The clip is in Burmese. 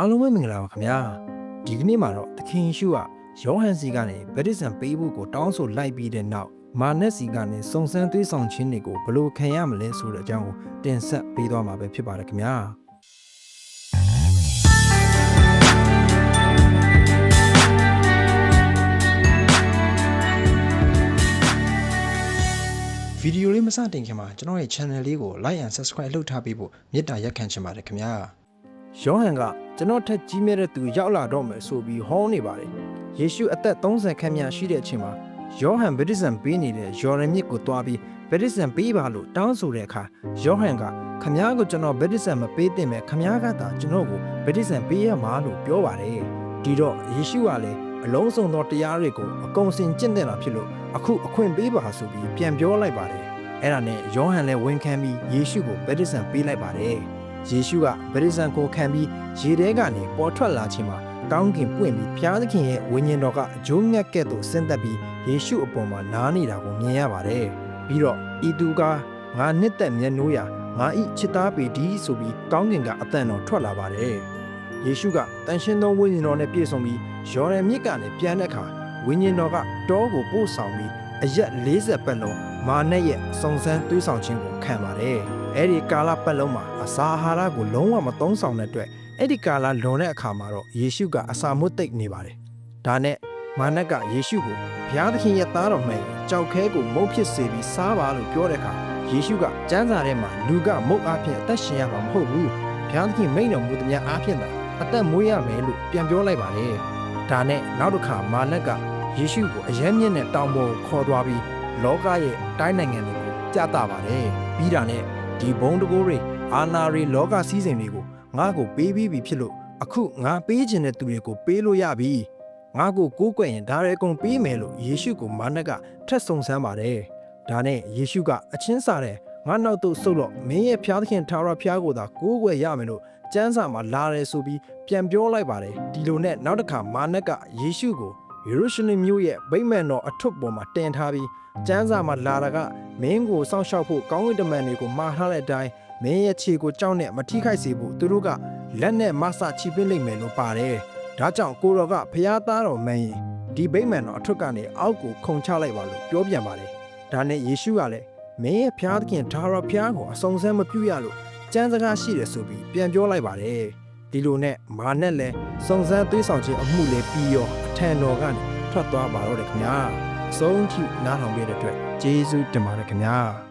အားလုံးပဲမင်္ဂလာပါခင်ဗျာဒီကနေ့မှာတော့သခင်ယေရှုကယောဟန်စီကနေဗတ္တိဇံပေးဖို့ကိုတောင်းဆိုလိုက်ပြီးတဲ့နောက်မာနက်စီကနေစုံစမ်းသွေးဆောင်ခြင်းတွေကိုဘယ်လိုခံရမလဲဆိုတဲ့အကြောင်းကိုတင်ဆက်ပေးသွားမှာပဲဖြစ်ပါတယ်ခင်ဗျာဗီဒီယိုလေးမစတင်ခင်မှာကျွန်တော်ရဲ့ channel လေးကို like and subscribe လုပ်ထားပေးဖို့မေတ္တာရက်ခံချင်ပါတယ်ခင်ဗျာယောဟန်က ကျွန်တော်ထက်ကြီးမြတ်တဲ့သူရောက်လာတော့မယ်ဆိုပြီးဟောနေပါတယ်ယေရှုအသက်30ခန့်မြရှိတဲ့အချိန်မှာယောဟန်ဗတ္တိဇံပေးနေတဲ့ယော်ရမြစ်ကိုတွားပြီးဗတ္တိဇံပေးပါလို့တောင်းဆိုတဲ့အခါယောဟန်ကခမ ्या ကိုကျွန်တော်ဗတ္တိဇံမပေးသင့်မဲ့ခမ ्या ကသာကျွန်တော်ကိုဗတ္တိဇံပေးရမှာလို့ပြောပါတယ်ဒီတော့ယေရှုကလည်းအလုံးစုံသောတရားတွေကိုအကုန်စင်ကျင့်တဲ့တာဖြစ်လို့အခုအခွင့်ပေးပါဆိုပြီးပြန်ပြောလိုက်ပါတယ်အဲ့ဒါနဲ့ယောဟန်လည်းဝန်ခံပြီးယေရှုကိုဗတ္တိဇံပေးလိုက်ပါတယ် ယေရှုကဗတ္တိဇံကိုခံပြီးရေထဲကနေပေါ်ထွက်လာခြင်းမှာကောင်းကင်ပွင့်ပြီးဘုရားသခင်ရဲ့ဝိညာဉ်တော်ကအကျိုးငတ်ကဲ့သို့ဆင်းသက်ပြီးယေရှုအပေါ်မှာနားနေတာကိုမြင်ရပါတယ်ပြီးတော့ဤသူကငါနှစ်သက်မျက်နှိုးရာငါဤချစ်သားပေဒီဆိုပြီးကောင်းကင်ကအသံတော်ထွက်လာပါတယ်ယေရှုကတန်ရှင်းသောဝိညာဉ်တော်နဲ့ပြည့်စုံပြီးယော်ဒန်မြစ်ကနေပြန်တဲ့အခါဝိညာဉ်တော်ကတောကိုပို့ဆောင်ပြီးအရက်40ပတ်လုံးမာနက်ရဲ့စုံစမ်းသွေးဆောင်ခြင်းကိုခံပါတယ်။ အဲ့ဒီကာလပတ်လုံးမှာအစာအာဟာရကိုလုံးဝမသုံးဆောင်တဲ့အတွက်အဲ့ဒီကာလလွန်တဲ့အခါမှာတော့ယေရှုကအစာမွတ်သိပ်နေပါတယ်။ဒါနဲ့မာနက်ကယေရှုကိုဘုရားသခင်ရဲ့သားတော်မှန်ကြောက်ခဲကိုမုတ်ဖြစ်စေပြီးစားပါလို့ပြောတဲ့အခါယေရှုကကျမ်းစာထဲမှာလူကမုတ်အားဖြင့်အသက်ရှင်ရမှာမဟုတ်ဘူး။ဘုရားသခင်မိန့်တော်မူသမျှအားဖြင့်သာအသက်မွေးရမယ်လို့ပြန်ပြောလိုက်ပါတယ်။ဒါနဲ့နောက်တစ်ခါမာနက်ကယေရှုကိုအယမ်းမြင့်တဲ့တောင်ပေါ်ကိုခေါ်သွားပြီးလောကရဲ့တိုင်းနိုင်ငံတွေကိုကြားတာပါတယ်ပြီးတာနဲ့ ဒီဘုံတကိုးတွေအာနာတွေလောကစည်းစိမ်တွေကိုငါ့ကိုပေးပြီးပြီဖြစ်လို့အခုငါပေးခြင်းတဲ့သူတွေကိုပေးလို့ရပြီငါ့ကိုကိုးကွယ်ရင်ဒါရဲအကုန်ပေးမယ်လို့ယေရှုကိုမာနက်ကထက်ဆုံဆန်းပါတယ်ဒါနဲ့ယေရှုကအချင်းစားတဲ့ငါနောက်သို့ဆုတ်တော့မင်းရဲ့ဖျားသခင်ထာဝရဖျားကိုသာကိုးကွယ်ရမယ်လို့ကျမ်းစာမှာလာတယ်ဆိုပြီးပြန်ပြောလိုက်ပါတယ်ဒီလိုနဲ့နောက်တစ်ခါမာနက်ကယေရှုကို ယေရုရှလင်မြို့ရဲ့ဗိမ္မာန်တော်အထွတ်ပေါ်မှာတင်ထားပြီးကျမ်းစာမှာလာတာကမင်းကိုစောင့်ရှောက်ဖို့ကောင်းကင်တမန်တွေကိုမှာထားတဲ့အတိုင်းမင်းရဲ့ခြေကိုကြောက်နဲ့မထိခိုက်စေဖို့သူတို့ကလက်နဲ့မဆချီပစ်လိုက်မယ်လို့ပါတယ်။ဒါကြောင့်ကိုတော်ကဖျားသားတော်မင်းရင်ဒီဗိမ္မာန်တော်အထွတ်ကနေအောက်ကိုခုန်ချလိုက်ပါလို့ပြောပြန်ပါတယ်။ဒါနဲ့ယေရှုကလည်းမင်းရဲ့ဖျားသခင်ဒါရဖျားကိုအစုံစမ်းမပြုရလို့ကျမ်းစကားရှိတယ်ဆိုပြီးပြန်ပြောလိုက်ပါတယ်။ ဒီလိုနဲ့မာနဲ့လည်းစုံစမ်းသွေးဆောင်ခြင်းအမှုလည်းပြီးရောအထံတော်ကနေထွက်သွားပါတော့တယ်ခင်ဗျာ။အဆုံးထိနားထောင်ပေးတဲ့အတွက်ကျေးဇူးတင်ပါတယ်ခင်ဗျာ။